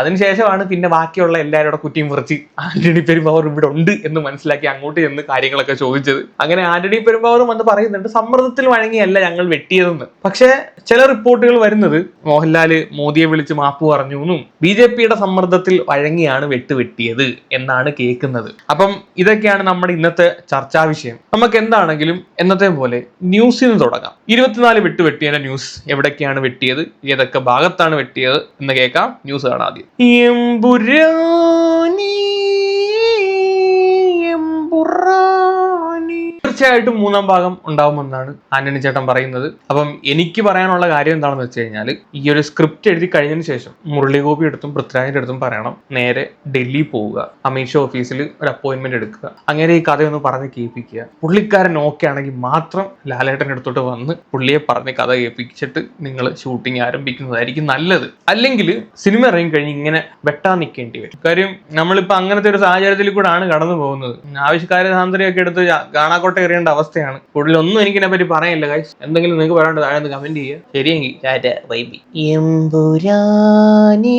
അതിനുശേഷമാണ് പിന്നെ ബാക്കിയുള്ള എല്ലാവരുടെ കുറ്റിയും മുറിച്ച് ആന്റണി പെരുമ്പാവൂർ ഇവിടെ ഉണ്ട് എന്ന് മനസ്സിലാക്കി അങ്ങോട്ട് ചെന്ന് കാര്യങ്ങളൊക്കെ ചോദിച്ചത്. അങ്ങനെ ആന്റണി പെരുമ്പാവൂർ വന്ന് പറയുന്നുണ്ട് സമ്മർദ്ദത്തിൽ വഴങ്ങിയല്ല ഞങ്ങൾ വെട്ടിയതെന്ന്. പക്ഷേ ചില റിപ്പോർട്ടുകൾ വരുന്നത് മോഹൻലാൽ മോദിയെ വിളിച്ച് മാപ്പ് പറഞ്ഞു എന്നും ബി ജെ പിയുടെ സമ്മർദ്ദത്തിൽ വഴങ്ങിയാണ് വെട്ട് വെട്ടിയത് എന്നാണ് കേൾക്കുന്നത്. അപ്പം ഇതൊക്കെയാണ് നമ്മുടെ ഇന്നത്തെ ചർച്ചാ വിഷയം. നമുക്ക് എന്താണെങ്കിലും എന്നത്തെ പോലെ ന്യൂസിൽ നിന്ന് തുടങ്ങാം. ഇരുപത്തിനാല് വെട്ട് വെട്ടിയ ന്യൂസ് എവിടൊക്കെയാണ് വെട്ടിയത് ഏതൊക്കെ ഭാഗത്താണ് വെട്ടിയത് എന്ന് കേൾക്കാം. ന്യൂസ് കാണാം ആദ്യം എമ്പുരാനി, എമ്പുറാനി. തീർച്ചയായിട്ടും മൂന്നാം ഭാഗം ഉണ്ടാവുമെന്നാണ് ആന്റണി ചേട്ടൻ പറയുന്നത്. അപ്പം എനിക്ക് പറയാനുള്ള കാര്യം എന്താണെന്ന് വെച്ച് കഴിഞ്ഞാൽ ഈ ഒരു സ്ക്രിപ്റ്റ് എഴുതി കഴിഞ്ഞതിന് ശേഷം മുരളി ഗോപി എടുത്തും പൃഥ്വിരാജിന്റെ അടുത്തും പറയണം നേരെ ഡൽഹി പോവുക അമീഷ ഓഫീസിൽ ഒരു അപ്പോയിന്റ്മെന്റ് എടുക്കുക അങ്ങനെ ഈ കഥയൊന്ന് പറഞ്ഞ് കേൾപ്പിക്കുക. പുള്ളിക്കാരൻ ഓക്കെ ആണെങ്കിൽ മാത്രം ലാലേട്ടന്റെ അടുത്തോട്ട് വന്ന് പുള്ളിയെ പറഞ്ഞ് കഥ കേൾപ്പിച്ചിട്ട് നിങ്ങൾ ഷൂട്ടിംഗ് ആരംഭിക്കുന്നതായിരിക്കും നല്ലത്. അല്ലെങ്കിൽ സിനിമ ഇറങ്ങി കഴിഞ്ഞ് ഇങ്ങനെ വെട്ടാൻ നിൽക്കേണ്ടി വരും. കാര്യം നമ്മളിപ്പോൾ അങ്ങനത്തെ ഒരു സാഹചര്യത്തിൽ കൂടെ ആണ് കടന്നു പോകുന്നത്. ആവശ്യക്കാരെ സാന്ദ്രയൊക്കെ എടുത്ത് ജാ- കാണാക്കോട്ട എറിയേണ്ട അവസ്ഥയാണ്. കൂടുതലൊന്നും എനിക്കിനെ പറ്റി പറയാനില്ല ഗൈസ് എന്തെങ്കിലും നിങ്ങൾക്ക് പറയാണ്ട് താഴെ കമന്റ് ചെയ്യുക ശരിയെങ്കിൽ. എമ്പുരാനേ.